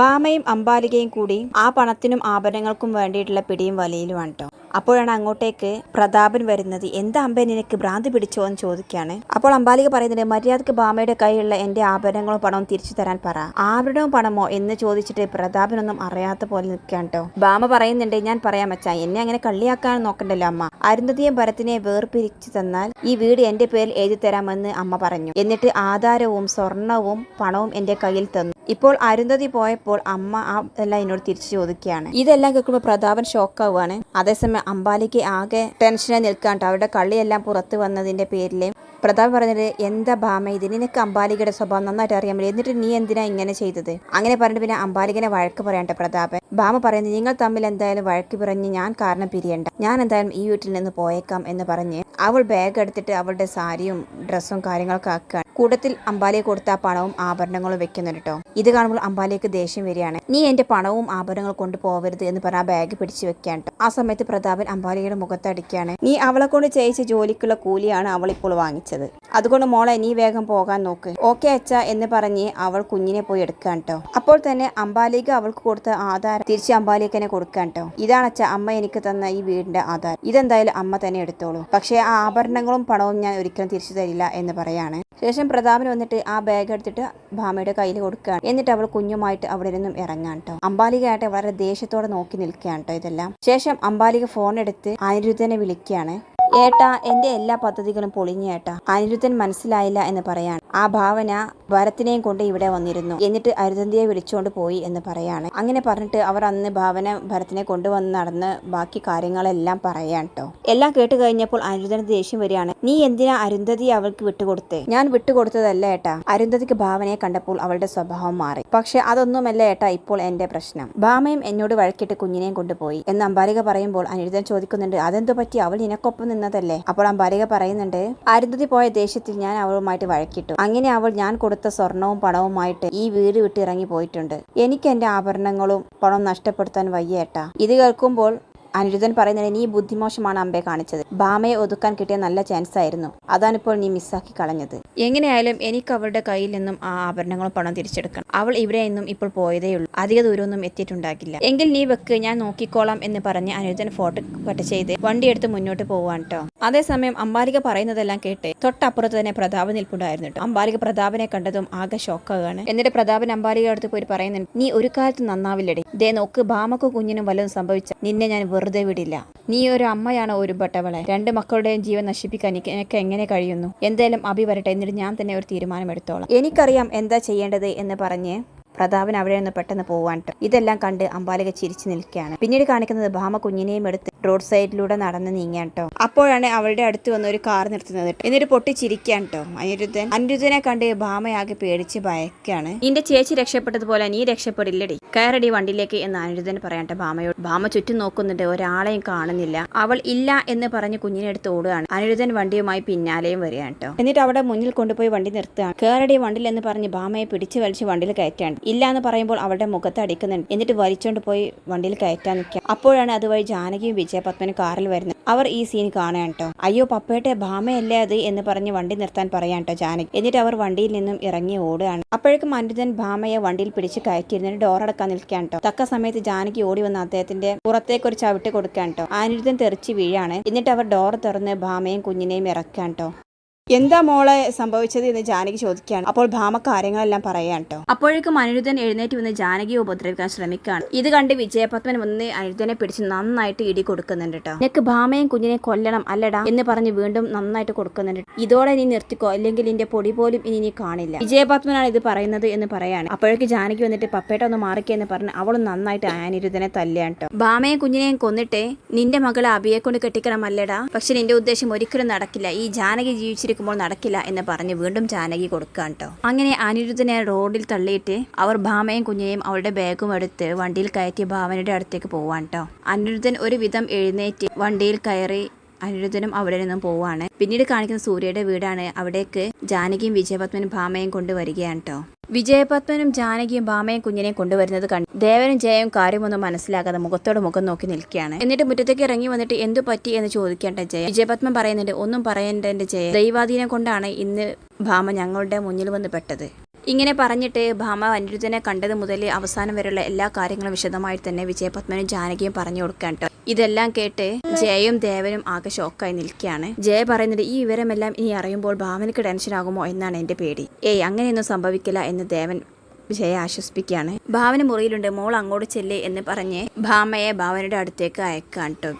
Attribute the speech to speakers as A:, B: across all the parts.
A: ബാമയും അമ്പാലികയും കൂടി ആ പണത്തിനും ആഭരണങ്ങൾക്കും വേണ്ടിയിട്ടുള്ള പിടിയും വലയിലും കേട്ടോ അപ്പോഴാണ് അങ്ങോട്ടേക്ക് പ്രതാപൻ വരുന്നത്. എന്താ അമ്പ നിനക്ക് ഭ്രാന്തി പിടിച്ചോ? എന്ന് ചോദിക്കുകയാണ്. അപ്പോൾ അമ്പാലിക പറയുന്നുണ്ട് മര്യാദയ്ക്ക് ബാമയുടെ കയ്യിലുള്ള എന്റെ ആഭരണങ്ങളും പണവും തിരിച്ചു തരാൻ പറ. ആഭരണവും പണമോ? എന്ന് ചോദിച്ചിട്ട് പ്രതാപനൊന്നും അറിയാത്ത പോലെ നിൽക്കുകയാണ് കേട്ടോ ബാമ പറയുന്നുണ്ട് ഞാൻ പറയാൻ വെച്ചാ എന്നെ അങ്ങനെ കള്ളിയാക്കാൻ നോക്കണ്ടല്ലോ അമ്മ. അരുന്ധതിയും ഭരത്തിനെ വേർപിരിച്ചു തന്നാൽ ഈ വീട് എന്റെ പേരിൽ എഴുതി തരാമെന്ന് അമ്മ പറഞ്ഞു. എന്നിട്ട് ആധാരവും സ്വർണവും പണവും എന്റെ കയ്യിൽ തന്നു. ഇപ്പോൾ അരുന്ധതി പോയപ്പോൾ അമ്മ ആ എല്ലാം എന്നോട് തിരിച്ചു ചോദിക്കുകയാണ്. ഇതെല്ലാം കേൾക്കുമ്പോൾ പ്രതാപൻ ഷോക്ക് ഷോക്കാവുകയാണ് അതേസമയം അമ്പാലിക്ക് ആകെ ടെൻഷനെ നിൽക്കാണ്ട് അവരുടെ കള്ളിയെല്ലാം പുറത്തു വന്നതിന്റെ പേരിൽ പ്രതാപ് പറഞ്ഞത് എന്താ ഭാമ ഇത് നിനക്ക് അമ്പാലികയുടെ സ്വഭാവം നന്നായിട്ട് അറിയാൻ എന്നിട്ട് നീ എന്തിനാ ഇങ്ങനെ ചെയ്തത്? അങ്ങനെ പറഞ്ഞിട്ട് പിന്നെ അമ്പാലികനെ വഴക്ക് പറയണ്ട പ്രതാപൻ. ഭാമ പറയുന്നത് നിങ്ങൾ തമ്മിൽ എന്തായാലും വഴക്ക് പറഞ്ഞ് ഞാൻ കാരണം പിരിയണ്ട. ഞാൻ എന്തായാലും ഈ വീട്ടിൽ നിന്ന് പോയേക്കാം എന്ന് പറഞ്ഞ് അവൾ ബാഗ് എടുത്തിട്ട് അവളുടെ സാരിയും ഡ്രസ്സും കാര്യങ്ങളൊക്കെ ആക്കുകയാണ്. കൂട്ടത്തിൽ അമ്പാലിയെ കൊടുത്ത പണവും ആഭരണങ്ങളും വെക്കുന്നുണ്ട് കേട്ടോ ഇത് കാണുമ്പോൾ അമ്പാലിക്ക് ദേഷ്യം വരികയാണ്. നീ എന്റെ പണവും ആഭരണങ്ങളും കൊണ്ട് പോവരുത് എന്ന് പറഞ്ഞ ആ ബാഗ് പിടിച്ചു വെക്കാൻ ആ സമയത്ത് പ്രതാപൻ അമ്പാലിയുടെ മുഖത്തടിക്കുകയാണ് നീ അവളെ കൊണ്ട് ചെയ്യിച്ച ജോലിക്കുള്ള കൂലിയാണ് അവൾ ഇപ്പോൾ വാങ്ങിച്ചത്. അതുകൊണ്ട് മോളെ നീ വേഗം പോകാൻ നോക്ക്. ഓക്കെ അച്ഛ എന്ന് പറഞ്ഞ് അവൾ കുഞ്ഞിനെ പോയി എടുക്കാൻ കേട്ടോ അപ്പോൾ തന്നെ അമ്പാലിക അവൾക്ക് കൊടുത്ത ആധാരം തിരിച്ച് അമ്പാലിക്കനെ കൊടുക്കാൻ കേട്ടോ ഇതാണ് അച്ഛ അമ്മ എനിക്ക് തന്ന ഈ വീടിന്റെ ആധാരം. ഇതെന്തായാലും അമ്മ തന്നെ എടുത്തോളൂ. പക്ഷേ ആ ആഭരണങ്ങളും പണവും ഞാൻ ഒരിക്കലും തിരിച്ചു തരില്ല എന്ന് പറയാണ്. ശേഷം പ്രതാപൻ വന്നിട്ട് ആ ബാഗ് എടുത്തിട്ട് ഭാമയുടെ കയ്യിൽ കൊടുക്കുകയാണ്. എന്നിട്ട് അവൾ കുഞ്ഞുമായിട്ട് അവിടെ നിന്നും ഇറങ്ങാൻ കേട്ടോ അമ്പാലികയായിട്ട് വളരെ ദേഷ്യത്തോടെ നോക്കി നിൽക്കുകയാണ് കേട്ടോ ഇതെല്ലാം. ശേഷം അമ്പാലിക ഫോൺ എടുത്ത് അനിരുദ്ധനെ വിളിക്കുകയാണ്. ഏട്ടാ എന്റെ എല്ലാ പദ്ധതികളും പൊളിഞ്ഞു ഏട്ടാ. അനിരുദ്ധൻ മനസ്സിലായില്ല എന്ന് പറയാണ് ആ ഭാവന ഭരത്തിനെയും കൊണ്ട് ഇവിടെ വന്നിരുന്നു. എന്നിട്ട് അരുതന്തിയെ വിളിച്ചുകൊണ്ട് പോയി എന്ന് പറയാണ്. അങ്ങനെ പറഞ്ഞിട്ട് അവർ അന്ന് ഭാവന ഭരത്തിനെ കൊണ്ടുവന്ന് നടന്ന് ബാക്കി കാര്യങ്ങളെല്ലാം പറയാൻ കേട്ടോ എല്ലാം കേട്ട് കഴിഞ്ഞപ്പോൾ അനിരുദ്ധന് ദേഷ്യം വരികയാണ്. നീ എന്തിനാ അരുന്ധതി അവൾക്ക് വിട്ടുകൊടുത്തേ? ഞാൻ വിട്ടുകൊടുത്തതല്ല ഏട്ടാ. അരുന്ധതിക്ക് ഭാവനയെ കണ്ടപ്പോൾ അവളുടെ സ്വഭാവം മാറി. പക്ഷെ അതൊന്നുമല്ല ഏട്ടാ ഇപ്പോൾ എന്റെ പ്രശ്നം. ഭാമയും എന്നോട് വഴക്കിട്ട് കുഞ്ഞിനെയും കൊണ്ടുപോയി. എന്ന് അമ്പാലിക പറയുമ്പോൾ അനിരുദ്ധൻ ചോദിക്കുന്നുണ്ട് അതെന്തു പറ്റി? അവൾ നിനക്കൊപ്പം നിന്നതല്ലേ? അപ്പോൾ അമ്പാലിക പറയുന്നുണ്ട് അരുന്ധതി പോയ ദേഷ്യത്തിൽ ഞാൻ അവളുമായിട്ട് വഴക്കിട്ടു. അങ്ങനെ അവൾ ഞാൻ കൊടുത്ത സ്വർണവും പണവുമായിട്ട് ഈ വീട് വിട്ട് ഇറങ്ങി പോയിട്ടുണ്ട് എനിക്ക് എന്റെ ആഭരണങ്ങളും പണം നഷ്ടപ്പെടുത്താൻ വയ്യേട്ടാ ഇത് കേൾക്കുമ്പോൾ അനിരുദ്ധൻ പറയുന്നത് നീ ബുദ്ധിമോശമാണ് അമ്പെ കാണിച്ചത്. ഭാമയെ ഒതുക്കാൻ കിട്ടിയ നല്ല ചാൻസ് ആയിരുന്നു. അതാണിപ്പോൾ നീ മിസ്സാക്കി കളഞ്ഞത്. എങ്ങനെയായാലും എനിക്ക് അവളുടെ കയ്യിൽ നിന്നും ആ ആഭരണങ്ങളും പണം തിരിച്ചെടുക്കണം. അവൾ ഇവിടെ നിന്നും ഇപ്പോൾ പോയതേയുള്ളൂ അധിക ദൂരമൊന്നും എത്തിയിട്ടുണ്ടാകില്ല. എങ്കിൽ നീ വെക്ക് ഞാൻ നോക്കിക്കോളാം എന്ന് പറഞ്ഞ് അനിരുദ്ധൻ ഫോട്ടോ കട്ട് ചെയ്ത് വണ്ടിയെടുത്ത് മുന്നോട്ട് പോവാൻ കേട്ടോ അതേസമയം അമ്പാലിക പറയുന്നതെല്ലാം കേട്ട് തൊട്ടപ്പുറത്ത് തന്നെ പ്രതാപ് നിൽപ്പുണ്ടായിരുന്നു കേട്ടോ അമ്പാലിക പ്രതാപനെ കണ്ടതും ആകെ ഷോക്കാണ് എന്നിട്ട് പ്രതാപൻ അമ്പാലിക അടുത്ത് പോയി പറയുന്നുണ്ട് നീ ഒരു കാലത്ത് നന്നാവില്ലടേ. ദേ നോക്ക് ഭാമക്കും കുഞ്ഞിനും വല്ലതും സംഭവിച്ച നിന്നെ ഞാൻ വെറുതെ വിടില്ല. നീ ഒരു അമ്മയാണ് ഒരുപെട്ടവളെ. രണ്ട് മക്കളുടെയും ജീവൻ നശിപ്പിക്കാൻ എനിക്ക് എങ്ങനെ കഴിയുന്നു? എന്തായാലും അഭി വരട്ടെ എന്നിട്ട് ഞാൻ തന്നെ ഒരു തീരുമാനമെടുത്തോളാം എനിക്കറിയാം എന്താ ചെയ്യേണ്ടത് എന്ന് പറഞ്ഞ് പ്രതാപൻ അവിടെ നിന്ന് പെട്ടെന്ന് പോവാൻ. ഇതെല്ലാം കണ്ട് അമ്പാലിക ചിരിച്ചു നിൽക്കുകയാണ്. പിന്നീട് കാണിക്കുന്നത് ഭാമ കുഞ്ഞിനെയും എടുത്ത് റോഡ് സൈഡിലൂടെ നടന്ന് നീങ്ങാൻ കേട്ടോ അപ്പോഴാണ് അവളുടെ അടുത്ത് വന്ന ഒരു കാർ നിർത്തുന്നത് എന്നിട്ട് പൊട്ടിച്ചിരിക്കാൻ കേട്ടോ അനിരുദ്ധൻ അനിരുദ്ധനെ കണ്ട് ഭാമയാകെ പേടിച്ച് ഭയക്കാണ്. നിന്റെ ചേച്ചി രക്ഷപ്പെട്ടതുപോലെ നീ രക്ഷപ്പെടില്ലടി. കയറടി വണ്ടിയിലേക്ക് എന്ന് അനിരുദ്ധൻ പറയട്ടെ ഭാമയോട്. ഭാമ ചുറ്റും നോക്കുന്നുണ്ട്. ഒരാളെയും കാണുന്നില്ല. അവൾ ഇല്ല എന്ന് പറഞ്ഞ് കുഞ്ഞിനെ എടുത്ത് ഓടുകയാണ്. അനിരുദ്ധൻ വണ്ടിയുമായി പിന്നാലെയും വരികയാണ് കേട്ടോ എന്നിട്ട് അവിടെ മുന്നിൽ കൊണ്ടുപോയി വണ്ടി നിർത്തുകയാണ്. കയറടി വണ്ടിയിൽ എന്ന് പറഞ്ഞ് ഭാമയെ പിടിച്ച് വലിച്ച് വണ്ടിയിൽ കയറ്റാണ് ഇല്ല എന്ന് പറയുമ്പോൾ അവളുടെ മുഖത്ത് അടിക്കുന്നുണ്ട്. എന്നിട്ട് വലിച്ചോണ്ട് പോയി വണ്ടിയിൽ കയറ്റാൻ നിൽക്കുക അപ്പോഴാണ് അതുവഴി ജാനകിയും വിജയപത്മനും കാറിൽ വരുന്നത്. അവർ ഈ സീൻ കാണാൻ കേട്ടോ. അയ്യോ പപ്പയുടെ ഭാമയല്ലേ അത് എന്ന് പറഞ്ഞ് വണ്ടി നിർത്താൻ പറയാൻ കേട്ടോ ജാനകി. എന്നിട്ട് അവർ വണ്ടിയിൽ നിന്നും ഇറങ്ങി ഓടുകയാണ്. അപ്പോഴേക്കും അനുജൻ ഭാമയെ വണ്ടിയിൽ പിടിച്ച് ഡോർ അടക്കാൻ നിൽക്കാൻ കേട്ടോ. തക്ക സമയത്ത് ജാനകി ഓടി വന്ന് അദ്ദേഹത്തിന്റെ പുറത്തേക്ക് ഒരു ചവിട്ട് കൊടുക്കാൻ കേട്ടോ. അനിരുദ്ധൻ തെറിച്ച് വീഴാണ്. എന്നിട്ട് അവർ ഡോർ തുറന്ന് ഭാമയും കുഞ്ഞിനെയും ഇറക്കാൻ കേട്ടോ. എന്താ മോളെ സംഭവിച്ചത് എന്ന് ജാനകി ചോദിക്കുകയാണ്. അപ്പോൾ ഭാമ കാര്യങ്ങളെല്ലാം പറയാൻ കേട്ടോ. അപ്പോഴേക്കും അനിരുദ്ധൻ എഴുന്നേറ്റ് വന്ന് ജാനകിയെ ഉപദ്രവിക്കാൻ ശ്രമിക്കുകയാണ്. ഇത് കണ്ട് വിജയപത്മൻ വന്ന് അനിരുദ്ധനെ പിടിച്ച് നന്നായിട്ട് ഇടി കൊടുക്കുന്നുണ്ട് കേട്ടോ. നിനക്ക് ഭാമയും കുഞ്ഞിനെ കൊല്ലണം അല്ലടാ എന്ന് പറഞ്ഞ് വീണ്ടും നന്നായിട്ട് കൊടുക്കുന്നുണ്ട്. ഇതോടെ നീ നിർത്തിക്കോ അല്ലെങ്കിൽ നിന്റെ പൊടി പോലും ഇനി നീ കാണില്ല. വിജയപത്മനാണ് ഇത് പറയുന്നത് എന്ന് പറയാണ്. അപ്പോഴേക്ക് ജാനകി വന്നിട്ട് പപ്പേട്ട ഒന്ന് മാറിക്കെന്ന് പറഞ്ഞ് അവളും നന്നായിട്ട് അനിരുദ്ധനെ തല്ലിയാണ് കേട്ടോ. ഭാമയും കുഞ്ഞിനെയും കൊന്നിട്ടേ നിന്റെ മകളെ അബിയെ കൊണ്ട് കെട്ടിക്കണം അല്ലടാ. പക്ഷെ നിന്റെ ഉദ്ദേശം ഒരിക്കലും നടക്കില്ല. ഈ ജാനകി ജീവിച്ചിരിക്കുമ്പോൾ നടക്കില്ല എന്ന് പറഞ്ഞ് വീണ്ടും ജാനകി കൊടുക്കുക കേട്ടോ. അങ്ങനെ അനിരുദ്ധനെ റോഡിൽ തള്ളിയിട്ട് അവർ ഭാമയും കുഞ്ഞിനെയും അവളുടെ ബാഗും എടുത്ത് വണ്ടിയിൽ കയറ്റി ഭാവനയുടെ അടുത്തേക്ക് പോവാൻ കേട്ടോ. അനിരുദ്ധൻ ഒരു വിധം എഴുന്നേറ്റ് വണ്ടിയിൽ കയറി അനിരുദ്ധനും അവിടെ നിന്നും പോവുകയാണ്. പിന്നീട് കാണിക്കുന്ന സൂര്യയുടെ വീടാണ് അവിടേക്ക് ജാനകിയും വിജയപത്മനും ഭാമയും കൊണ്ടുവരികയാണ് കേട്ടോ വിജയപത്മനും ജാനകിയും ഭാമയും കുഞ്ഞിനെ കൊണ്ടുവരുന്നത് കണ്ട് ദേവനും ജയവും കാര്യമൊന്നും മനസ്സിലാകാതെ മുഖത്തോട് മുഖം നോക്കി നിൽക്കുകയാണ്. എന്നിട്ട് മുറ്റത്തേക്ക് ഇറങ്ങി വന്നിട്ട് എന്തു പറ്റി എന്ന് ചോദിക്കേണ്ട ജയ. വിജയപത്മൻ പറയുന്നുണ്ട് ഒന്നും പറയേണ്ട എന്റെ ജയ. ദൈവാധീനം കൊണ്ടാണ് ഇന്ന് ഭാമ ഞങ്ങളുടെ മുന്നിൽ വന്ന് പെട്ടത്. ഇങ്ങനെ പറഞ്ഞിട്ട് ഭാമ അനിരുദ്ധനെ കണ്ടത് മുതൽ അവസാനം വരെയുള്ള എല്ലാ കാര്യങ്ങളും വിശദമായി തന്നെ വിജയപത്മനും ജാനകിയും പറഞ്ഞു കൊടുക്കാൻ ഇതെല്ലാം കേട്ട് ജയയും ദേവനും ആകെ ഷോക്കായി നിൽക്കുകയാണ്. ജയ പറയുന്നത് ഈ വിവരമെല്ലാം ഇനി അറിയുമ്പോൾ ഭാവനയ്ക്ക് ടെൻഷൻ ആകുമോ എന്നാണ് എന്റെ പേടി. ഏയ് അങ്ങനെയൊന്നും സംഭവിക്കില്ല എന്ന് ദേവൻ ജയ ആശ്വസിപ്പിക്കുകയാണ്. ഭാവന മുറിയിലുണ്ട് മോൾ അങ്ങോട്ട് ചെല്ലേ എന്ന് പറഞ്ഞ് ഭാമയെ ഭാവനയുടെ അടുത്തേക്ക് അയക്കാൻ കേട്ടോ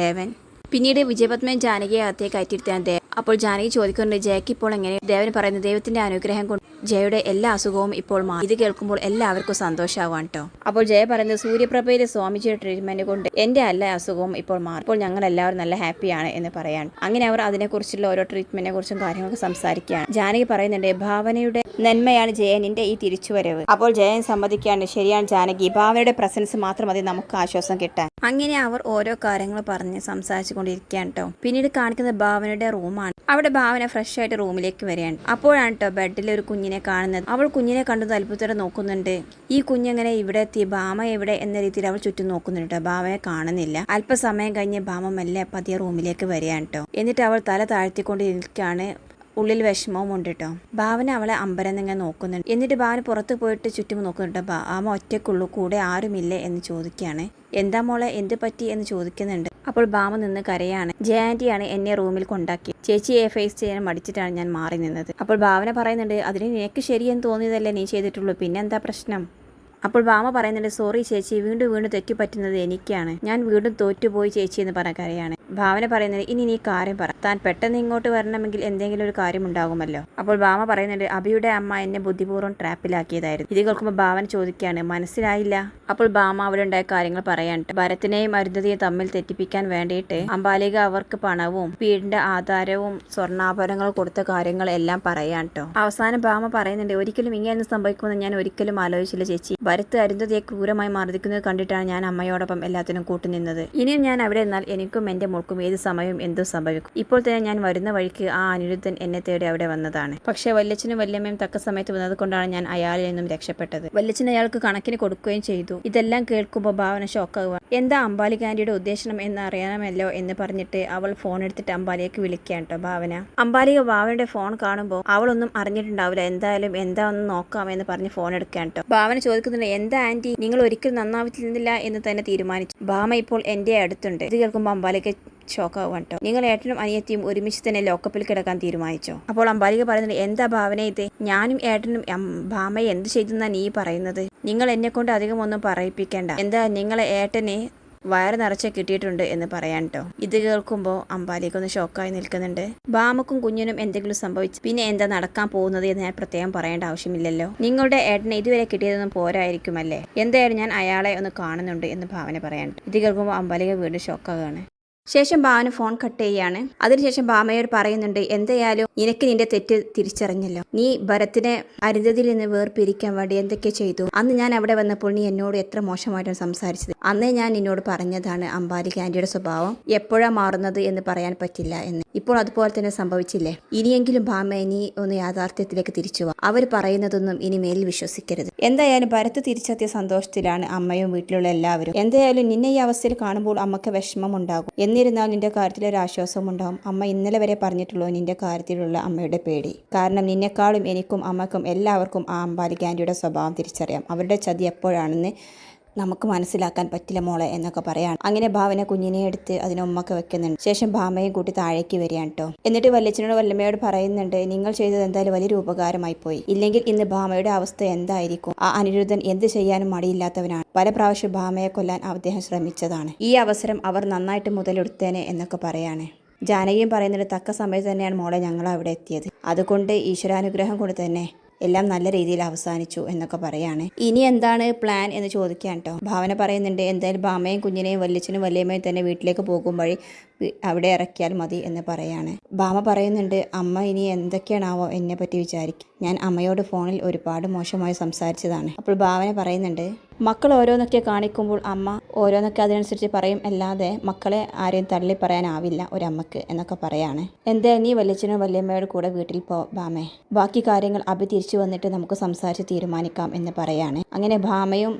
A: ദേവൻ. പിന്നീട് വിജയപത്മൻ ജാനകിയെ അകത്തേക്ക് അയറ്റിരുത്താൻ അപ്പോൾ ജാനകി ചോദിക്കുന്നുണ്ട് ജയക്ക് ഇപ്പോൾ എങ്ങനെ? ദേവൻ പറയുന്നത് ദൈവത്തിന്റെ അനുഗ്രഹം കൊണ്ട് ജയയുടെ എല്ലാ അസുഖവും ഇപ്പോൾ മാറി. ഇത് കേൾക്കുമ്പോൾ എല്ലാവർക്കും സന്തോഷമാവാൻ കേട്ടോ അപ്പോൾ ജയ പറയുന്നത് സൂര്യപ്രഭയിലെ സ്വാമിജിയുടെ ട്രീറ്റ്മെന്റ് കൊണ്ട് എന്റെ എല്ലാ അസുഖവും ഇപ്പോൾ മാറി. ഇപ്പോൾ ഞങ്ങൾ എല്ലാവരും നല്ല ഹാപ്പിയാണ് എന്ന് പറയാൻ അങ്ങനെ അവർ അതിനെക്കുറിച്ചുള്ള ഓരോ ട്രീറ്റ്മെന്റിനെ കുറിച്ചും കാര്യങ്ങളൊക്കെ സംസാരിക്കുകയാണ്. ജാനകി പറയുന്നുണ്ട് ഭാവനയുടെ നന്മയാണ് ജയനിന്റെ ഈ തിരിച്ചുവരവ്. അപ്പോൾ ജയൻ സമ്മതിക്കാണ് ശരിയാണ് ജാനകി. ഭാവനയുടെ പ്രസൻസ് മാത്രം മതി നമുക്ക് ആശ്വാസം കിട്ടാൻ. അങ്ങനെ അവർ ഓരോ കാര്യങ്ങൾ പറഞ്ഞ് സംസാരിച്ചു കൊണ്ടിരിക്കുകയാണ് കേട്ടോ പിന്നീട് കാണിക്കുന്ന ഭാവനയുടെ റൂമാണ്. അവിടെ ഭാവന ഫ്രഷ് ആയിട്ട് റൂമിലേക്ക് വരികയാണ്. അപ്പോഴാണ് കേട്ടോ ബെഡിൽ ഒരു കുഞ്ഞിനെ കാണുന്നത്. അവൾ കുഞ്ഞിനെ കണ്ടത് അത്ഭുതത്തോടെ നോക്കുന്നുണ്ട്. ഈ കുഞ്ഞെങ്ങനെ ഇവിടെ എത്തി? ഭാമ എവിടെ എന്ന രീതിയിൽ അവൾ ചുറ്റും നോക്കുന്നുണ്ട് കേട്ടോ ഭാമയെ കാണുന്നില്ല. അല്പസമയം കഴിഞ്ഞ് ഭാമ മെല്ലെ പതിയെ റൂമിലേക്ക് വരികയാണ് കേട്ടോ എന്നിട്ട് അവൾ തല താഴ്ത്തിക്കൊണ്ട് നിൽക്കുകയാണ് ഉള്ളിൽ വിഷമവും ഉണ്ട് കേട്ടോ ഭാവന അവളെ അമ്പരന്നിങ്ങനെ നോക്കുന്നുണ്ട്. എന്നിട്ട് ഭാവന പുറത്ത് പോയിട്ട് ചുറ്റും നോക്കുന്നുണ്ട് ആമ ഒറ്റക്കുള്ളൂ കൂടെ ആരുമില്ലേ എന്ന് ചോദിക്കുകയാണ്. എന്താ മോളെ എന്ത് പറ്റി എന്ന് ചോദിക്കുന്നുണ്ട്. അപ്പോൾ ഭാമ നിന്ന് കരയാണ്. ജയാന്റിയാണ് എന്നെ റൂമിൽ കൊണ്ടാക്കി. ചേച്ചിയെ ഫേസ് ചെയ്യാൻ മടിച്ചിട്ടാണ് ഞാൻ മാറി നിന്നത്. അപ്പോൾ ഭാവന പറയുന്നുണ്ട് അതിന് നിനക്ക് ശരിയെന്ന് തോന്നിയതല്ലേ നീ ചെയ്തിട്ടുള്ളൂ. പിന്നെന്താ പ്രശ്നം? അപ്പോൾ ഭാമ പറയുന്നുണ്ട് സോറി ചേച്ചി വീണ്ടും വീണ്ടും തെറ്റുപറ്റുന്നത് എനിക്കാണ്. ഞാൻ വീണ്ടും തോറ്റുപോയി ചേച്ചി എന്ന് പറഞ്ഞ കരയാണ്. ഭാവന പറയുന്നത് ഇനി നീ കാര്യം പറ. താൻ പെട്ടെന്ന് ഇങ്ങോട്ട് വരണമെങ്കിൽ എന്തെങ്കിലും ഒരു കാര്യം ഉണ്ടാകുമല്ലോ. അപ്പോൾ ഭാമ പറയുന്നുണ്ട് അബിയുടെ അമ്മ എന്നെ ബുദ്ധിപൂർവം ട്രാപ്പിലാക്കിയതായിരുന്നു. ഇത് കേൾക്കുമ്പോൾ ഭാവന ചോദിക്കുകയാണ് മനസ്സിലായില്ല? അപ്പോൾ ഭാമ അവിടെ ഉണ്ടായ കാര്യങ്ങൾ പറയാനുണ്ട്. ഭരത്തിനെയും അരുന്ധതിയെ തമ്മിൽ തെറ്റിപ്പിക്കാൻ വേണ്ടിയിട്ട് അമ്പാലിക അവർക്ക് പണവും വീടിന്റെ ആധാരവും സ്വർണാഭരണങ്ങൾ കൊടുത്ത കാര്യങ്ങൾ എല്ലാം പറയാൻ കേട്ടോ അവസാനം ഭാമ പറയുന്നുണ്ട് ഒരിക്കലും ഇങ്ങനെ സംഭവിക്കുമെന്ന് ഞാൻ ഒരിക്കലും ആലോചിച്ചില്ല ചേച്ചി. ഭരത്ത് അരുന്ധതിയെ ക്രൂരമായി മർദ്ദിക്കുന്നത് കണ്ടിട്ടാണ് ഞാൻ അമ്മയോടൊപ്പം എല്ലാത്തിനും കൂട്ടുനിന്നത്. ഇനിയും ഞാൻ അവിടെ എന്നാൽ എനിക്കും എന്റെ മോൾക്കും ഏത് സമയവും എന്തും സംഭവിക്കും. ഇപ്പോൾ തന്നെ ഞാൻ വരുന്ന വഴിക്ക് ആ അനിരുദ്ധൻ എന്നെ തേടി അവിടെ വന്നതാണ്. പക്ഷേ വല്യച്ഛനും വല്യമ്മയും തക്ക സമയത്ത് വന്നത് കൊണ്ടാണ് ഞാൻ അയാളിൽ നിന്നും രക്ഷപ്പെട്ടത്. വല്യച്ഛൻ അയാൾക്ക് കണക്കിന് കൊടുക്കുകയും ചെയ്തു. ഇതെല്ലാം കേൾക്കുമ്പോൾ ഭാവന ഷോക്കാവുക. എന്താ അമ്പാലിക ആന്റിയുടെ ഉദ്ദേശം എന്ന് അറിയാമല്ലോ എന്ന് പറഞ്ഞിട്ട് അവൾ ഫോൺ എടുത്തിട്ട് അമ്പാലിയേക്ക് വിളിക്കാൻ കേട്ടോ ഭാവന. അമ്പാലിക ഭാവനയുടെ ഫോൺ കാണുമ്പോൾ അവളൊന്നും അറിഞ്ഞിട്ടുണ്ടാവില്ല. എന്തായാലും എന്താ ഒന്ന് നോക്കാം എന്ന് പറഞ്ഞ് ഫോൺ എടുക്കാൻ കേട്ടോ. ഭാവന ചോദിക്കുന്നുണ്ട് എന്താ ആന്റി നിങ്ങൾ ഒരിക്കലും നന്നാവിച്ചിരുന്നില്ല എന്ന് തന്നെ തീരുമാനിച്ചു. ഭാമ ഇപ്പോൾ എന്റെ അടുത്തുണ്ട്. ഇത് കേൾക്കുമ്പോൾ അമ്പാലിക ഷോക്കാവാൻ കേട്ടോ. നിങ്ങൾ ഏട്ടനും അനിയത്തിയും ഒരുമിച്ച് തന്നെ ലോക്കപ്പിൽ കിടക്കാൻ തീരുമാനിച്ചോ? അപ്പോൾ അമ്പാലിക പറയുന്നത് എന്താ ഭാവന ഇത്? ഞാനും ഏട്ടനും ഭാമയെ എന്ത് ചെയ്തെന്നാ നീ പറയുന്നത്? നിങ്ങൾ എന്നെ കൊണ്ട് അധികം ഒന്നും പറയിപ്പിക്കേണ്ട. എന്താ നിങ്ങളെ ഏട്ടനെ വയറ് നിറച്ച് കിട്ടിയിട്ടുണ്ട് എന്ന് പറയാൻ കേട്ടോ ഇത് കേൾക്കുമ്പോൾ അമ്പാലിക ഒന്ന് ഷോക്കായി നിൽക്കുന്നുണ്ട്. ബാമക്കും കുഞ്ഞിനും എന്തെങ്കിലും സംഭവിച്ചു പിന്നെ എന്താ നടക്കാൻ പോകുന്നത് എന്ന് ഞാൻ പ്രത്യേകം പറയേണ്ട ആവശ്യമില്ലല്ലോ. നിങ്ങളുടെ ഏട്ടനെ ഇതുവരെ കിട്ടിയതൊന്നും പോരായിരിക്കുമല്ലേ? എന്തായാലും ഞാൻ അയാളെ ഒന്ന് കാണുന്നുണ്ട് എന്ന് ഭാവന പറയാൻ ഇത് കേൾക്കുമ്പോൾ അമ്പാലിക വീണ്ടും ഷോക്കാവുകയാണ് ശേഷം ഭാവന ഫോൺ കട്ട് ചെയ്യാണ്. അതിനുശേഷം ഭാമയോട് പറയുന്നുണ്ട് എന്തായാലും നിനക്ക് നിന്റെ തെറ്റ് തിരിച്ചറിഞ്ഞല്ലോ. നീ ഭരത്തിനെ അരുന്ധതിയിൽ നിന്ന് വേർപിരിക്കാൻ വേണ്ടി എന്തൊക്കെ ചെയ്തു? അന്ന് ഞാൻ അവിടെ വന്നപ്പോൾ നീ എന്നോട് എത്ര മോശമായിട്ടാണ് സംസാരിച്ചത്? അന്നേ ഞാൻ നിന്നോട് പറഞ്ഞതാണ് അമ്പാലിക ആന്റിയുടെ സ്വഭാവം എപ്പോഴാ മാറുന്നത് എന്ന് പറയാൻ പറ്റില്ല എന്ന്. ഇപ്പോൾ അതുപോലെ തന്നെ സംഭവിച്ചില്ലേ? ഇനിയെങ്കിലും ഭാമ നീ ഒന്ന് യാഥാർത്ഥ്യത്തിലേക്ക് തിരിച്ചു അവർ പറയുന്നതൊന്നും ഇനി മേലിൽ വിശ്വസിക്കരുത്. എന്തായാലും ഭരത്ത് തിരിച്ചെത്തിയ സന്തോഷത്തിലാണ് അമ്മയും വീട്ടിലുള്ള എല്ലാവരും. എന്തായാലും നിന്നെ ഈ അവസ്ഥയിൽ കാണുമ്പോൾ അമ്മയ്ക്ക് വിഷമം ഉണ്ടാകും എന്നിരുന്നാൽ നിന്റെ കാര്യത്തിൽ ഒരു ആശ്വാസം ഉണ്ടാകും അമ്മ ഇന്നലെ വരെ പറഞ്ഞിട്ടുള്ളൂ നിന്റെ കാര്യത്തിലുള്ള അമ്മയുടെ പേടി. കാരണം നിന്നെക്കാളും എനിക്കും അമ്മക്കും എല്ലാവർക്കും ആ അമ്പാലിക ആന്റിയുടെ സ്വഭാവം തിരിച്ചറിയാം. അവരുടെ ചതി എപ്പോഴാണെന്ന് നമുക്ക് മനസ്സിലാക്കാൻ പറ്റില്ല മോളെ എന്നൊക്കെ പറയാണ്. അങ്ങനെ ഭാവന കുഞ്ഞിനെ എടുത്ത് അതിനെ ഉമ്മക്ക് വെക്കുന്നുണ്ട്. ശേഷം ഭാമയും കൂട്ടി താഴേക്ക് വരികയാണ് കേട്ടോ എന്നിട്ട് വല്യച്ഛനോട് വല്ലമ്മയോട് പറയുന്നുണ്ട് നിങ്ങൾ ചെയ്തത് എന്തായാലും വലിയൊരു ഉപകാരമായി പോയി. ഇല്ലെങ്കിൽ ഇന്ന് ഭാമയുടെ അവസ്ഥ എന്തായിരിക്കും? ആ അനിരുദ്ധൻ എന്ത് ചെയ്യാനും മടിയില്ലാത്തവനാണ്. പല പ്രാവശ്യം ഭാമയെ കൊല്ലാൻ അദ്ദേഹം ശ്രമിച്ചതാണ്. ഈ അവസരം അവർ നന്നായിട്ട് മുതലെടുത്തേനെ എന്നൊക്കെ പറയാണ്. ജാനകിയും പറയുന്നുണ്ട് തക്ക സമയത്ത് തന്നെയാണ് മോളെ ഞങ്ങൾ അവിടെ എത്തിയത്. അതുകൊണ്ട് ഈശ്വരാനുഗ്രഹം കൊണ്ട് തന്നെ എല്ലാം നല്ല രീതിയിൽ അവസാനിച്ചു എന്നൊക്കെ പറയാണ്. ഇനി എന്താണ് പ്ലാൻ എന്ന് ചോദിക്കാൻ കേട്ടോ ഭാവന പറയുന്നുണ്ട് എന്തായാലും ഭാമയും കുഞ്ഞിനെയും വല്യച്ഛനും വല്യമ്മയും തന്നെ വീട്ടിലേക്ക് പോകും വഴി അവിടെ ഇറക്കിയാൽ മതി എന്ന് പറയാണ്. ഭാമ പറയുന്നുണ്ട് അമ്മ ഇനി എന്തൊക്കെയാണാവോ എന്നെ പറ്റി വിചാരിക്കും. ഞാൻ അമ്മയോട് ഫോണിൽ ഒരുപാട് മോശമായി സംസാരിച്ചതാണ്. അപ്പോൾ ഭാവന പറയുന്നുണ്ട് മക്കൾ ഓരോന്നൊക്കെ കാണിക്കുമ്പോൾ അമ്മ ഓരോന്നൊക്കെ അതിനനുസരിച്ച് പറയും. അല്ലാതെ മക്കളെ ആരെയും തള്ളി പറയാനാവില്ല ഒരമ്മക്ക് എന്നൊക്കെ പറയാണ്. എന്താ നീ വല്യച്ഛനോ വല്യമ്മയോട് കൂടെ വീട്ടിൽ പോ ഭാമേ ബാക്കി കാര്യങ്ങൾ അഭി തിരിച്ചു വന്നിട്ട് നമുക്ക് സംസാരിച്ച് തീരുമാനിക്കാം എന്ന് പറയാണ്. അങ്ങനെ ഭാമയും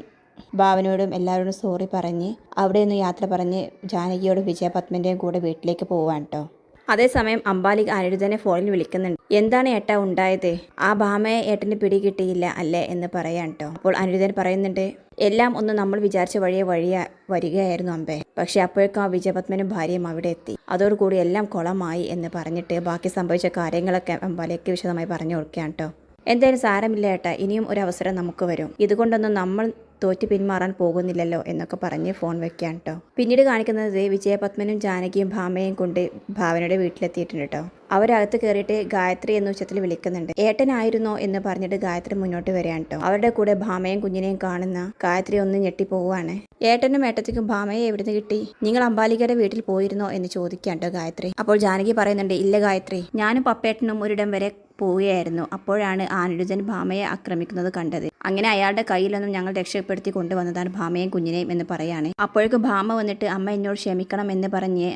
A: ഭാവനയോടും എല്ലാവരോടും സോറി പറഞ്ഞ് അവിടെ നിന്ന് യാത്ര പറഞ്ഞ് ജാനകിയോടും വിജയപത്മന്റെയും കൂടെ വീട്ടിലേക്ക് പോവാൻ കേട്ടോ അതേസമയം അംബാലി അനിരുദ്ധനെ ഫോണിൽ വിളിക്കുന്നുണ്ട്. എന്താണ് ഏട്ടാ ഉണ്ടായത്? ആ ഭാമയെ ഏട്ടന് പിടികിട്ടിയില്ല അല്ലേ? എന്ന് പറയാൻ കേട്ടോ അപ്പോൾ അനിരുദ്ധൻ പറയുന്നുണ്ട് എല്ലാം ഒന്ന് നമ്മൾ വിചാരിച്ച വഴിയെ വഴിയ വരികയായിരുന്നു അമ്പേ. പക്ഷെ അപ്പോഴേക്കും ആ വിജയപത്മനും ഭാര്യയും അവിടെ എത്തി. അതോടുകൂടി എല്ലാം കുളമായി എന്ന് പറഞ്ഞിട്ട് ബാക്കി സംഭവിച്ച കാര്യങ്ങളൊക്കെ അമ്പാലിയൊക്കെ വിശദമായി പറഞ്ഞു കൊടുക്കുകയാണ് കേട്ടോ എന്തായാലും സാരമില്ല ഏട്ടാ. ഇനിയും ഒരു അവസരം നമുക്ക് വരും. ഇതുകൊണ്ടൊന്നും നമ്മൾ തോറ്റ് പിന്മാറാൻ പോകുന്നില്ലല്ലോ എന്നൊക്കെ പറഞ്ഞ് ഫോൺ വെക്കാൻ കേട്ടോ പിന്നീട് കാണിക്കുന്നത് വിജയപത്മനും ജാനകിയും ഭാമയും കൊണ്ട് ഭാവനയുടെ വീട്ടിലെത്തിയിട്ടുണ്ട് കേട്ടോ അവരകത്ത് കയറിയിട്ട് ഗായത്രി എന്ന ഉച്ചത്തിൽ വിളിക്കുന്നുണ്ട്. ഏട്ടനായിരുന്നോ എന്ന് പറഞ്ഞിട്ട് ഗായത്രി മുന്നോട്ട് വരികയാണ് കേട്ടോ അവരുടെ കൂടെ ഭാമയും കുഞ്ഞിനെയും കാണുന്ന ഗായത്രി ഒന്ന് ഞെട്ടിപ്പോവാണ് ഏട്ടനും ഏട്ടത്തിക്കും ഭാമയെ എവിടുന്ന് കിട്ടി? നിങ്ങൾ അമ്പാലികയുടെ വീട്ടിൽ പോയിരുന്നോ എന്ന് ചോദിക്കാൻ കേട്ടോ ഗായത്രി. അപ്പോൾ ജാനകി പറയുന്നുണ്ട് ഇല്ല ഗായത്രി. ഞാനും പപ്പേട്ടനും ഒരിടം വരെ പോവുകയായിരുന്നു. അപ്പോഴാണ് ആനിരുദ്ധൻ ഭാമയെ ആക്രമിക്കുന്നത് കണ്ടത്. അങ്ങനെ അയാളുടെ കയ്യിൽ നിന്നും ഞങ്ങൾ രക്ഷപ്പെടുത്തി കൊണ്ടുവന്നതാണ് ഭാമയും കുഞ്ഞിനെയും എന്ന് പറയാണ്. അപ്പോഴേക്കും ഭാമ വന്നിട്ട് അമ്മ എന്നോട് ക്ഷമിക്കണം എന്ന് പറഞ്ഞ്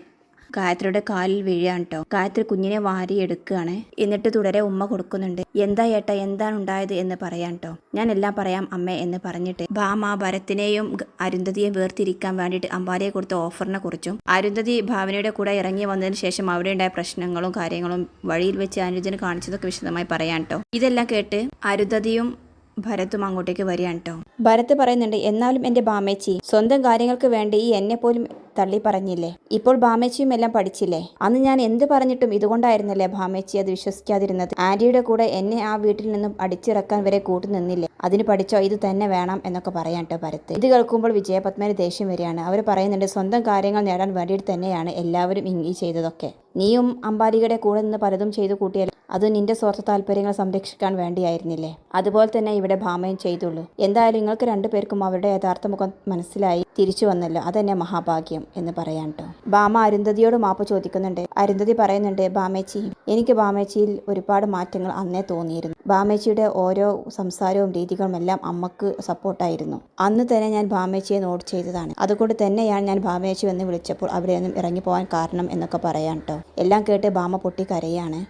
A: ഗായത്രിയുടെ കാലിൽ വീഴാണ് കേട്ടോ ഗായത്രി കുഞ്ഞിനെ വാരി എടുക്കുകയാണ്. എന്നിട്ട് തുടരെ ഉമ്മ കൊടുക്കുന്നുണ്ട് എന്താ ഏട്ട എന്താണ് ഉണ്ടായത്? എന്ന് പറയാൻ കേട്ടോ ഞാൻ എല്ലാം പറയാം അമ്മേ എന്ന് പറഞ്ഞിട്ട് ഭാമ ഭരത്തിനെയും അരുന്ധതിയെയും വേർതിരിക്കാൻ വേണ്ടിയിട്ട് അമ്പാരിയെ കൊടുത്ത ഓഫറിനെ കുറിച്ചും അരുന്ധതി ഭാവനയുടെ കൂടെ ഇറങ്ങി വന്നതിന് ശേഷം അവിടെ ഉണ്ടായ പ്രശ്നങ്ങളും കാര്യങ്ങളും വഴിയിൽ വെച്ച് അനുജന് കാണിച്ചതൊക്കെ വിശദമായി പറയാൻ കേട്ടോ ഇതെല്ലാം കേട്ട് അരുന്ധതിയും ഭരത്തും അങ്ങോട്ടേക്ക് വരികയാണ് കേട്ടോ ഭരത് പറയുന്നുണ്ട് എന്നാലും എന്റെ ബാമേച്ചി സ്വന്തം കാര്യങ്ങൾക്ക് വേണ്ടി ഈ എന്നെ പോലും തള്ളി പറഞ്ഞില്ലേ ഇപ്പോൾ ഭാമേച്ചിയും എല്ലാം പഠിച്ചില്ലേ? അന്ന് ഞാൻ എന്ത് പറഞ്ഞിട്ടും ഇതുകൊണ്ടായിരുന്നല്ലേ ഭാമേച്ചി അത് വിശ്വസിക്കാതിരുന്നത്? ആന്റിയുടെ കൂടെ എന്നെ ആ വീട്ടിൽ നിന്നും അടിച്ചിറക്കാൻ വരെ കൂട്ടു നിന്നില്ലേ? അതിന് പഠിച്ചോ ഇത് തന്നെ വേണം എന്നൊക്കെ പറയാൻ കേട്ടോ ഇത് കേൾക്കുമ്പോൾ വിജയപത്മന് ദേഷ്യം വരികയാണ്. അവർ പറയുന്നുണ്ട് സ്വന്തം കാര്യങ്ങൾ നേടാൻ വേണ്ടിയിട്ട് തന്നെയാണ് എല്ലാവരും ഇങ്ങി ചെയ്തതൊക്കെ. നീയും അമ്പാലികയുടെ കൂടെ നിന്ന് പലതും ചെയ്തു കൂട്ടിയാൽ അത് നിന്റെ സ്വാർത്ഥ താല്പര്യങ്ങൾ സംരക്ഷിക്കാൻ വേണ്ടിയായിരുന്നില്ലേ? അതുപോലെ തന്നെ ഇവിടെ ഭാമയും ചെയ്തുള്ളൂ. എന്തായാലും നിങ്ങൾക്ക് രണ്ടുപേർക്കും അവരുടെ യഥാർത്ഥ മുഖം മനസ്സിലായി. തിരിച്ചു വന്നല്ലോ. അതെന്നെ മഹാഭാഗ്യം എന്ന് പറയാൻ കേട്ടോ ബാമ അരുന്ധതിയോട് മാപ്പ് ചോദിക്കുന്നുണ്ട്. അരുന്ധതി പറയുന്നുണ്ട് ബാമേച്ചി എനിക്ക് ബാമേച്ചിയിൽ ഒരുപാട് മാറ്റങ്ങൾ അന്നേ തോന്നിയിരുന്നു. ബാമേച്ചിയുടെ ഓരോ സംസാരവും രീതികളും എല്ലാം അമ്മയ്ക്ക് സപ്പോർട്ടായിരുന്നു അന്ന് തന്നെ ഞാൻ ബാമേച്ചിയെ നോട്ട് ചെയ്തതാണ്. അതുകൊണ്ട് തന്നെയാണ് ഞാൻ ബാമേച്ചി എന്ന് വിളിച്ചപ്പോൾ അവിടെ നിന്നും ഇറങ്ങി പോകാൻ കാരണം എന്നൊക്കെ പറയാൻ കേട്ടോ എല്ലാം കേട്ട് ബാമ പൊട്ടി കരയാണ്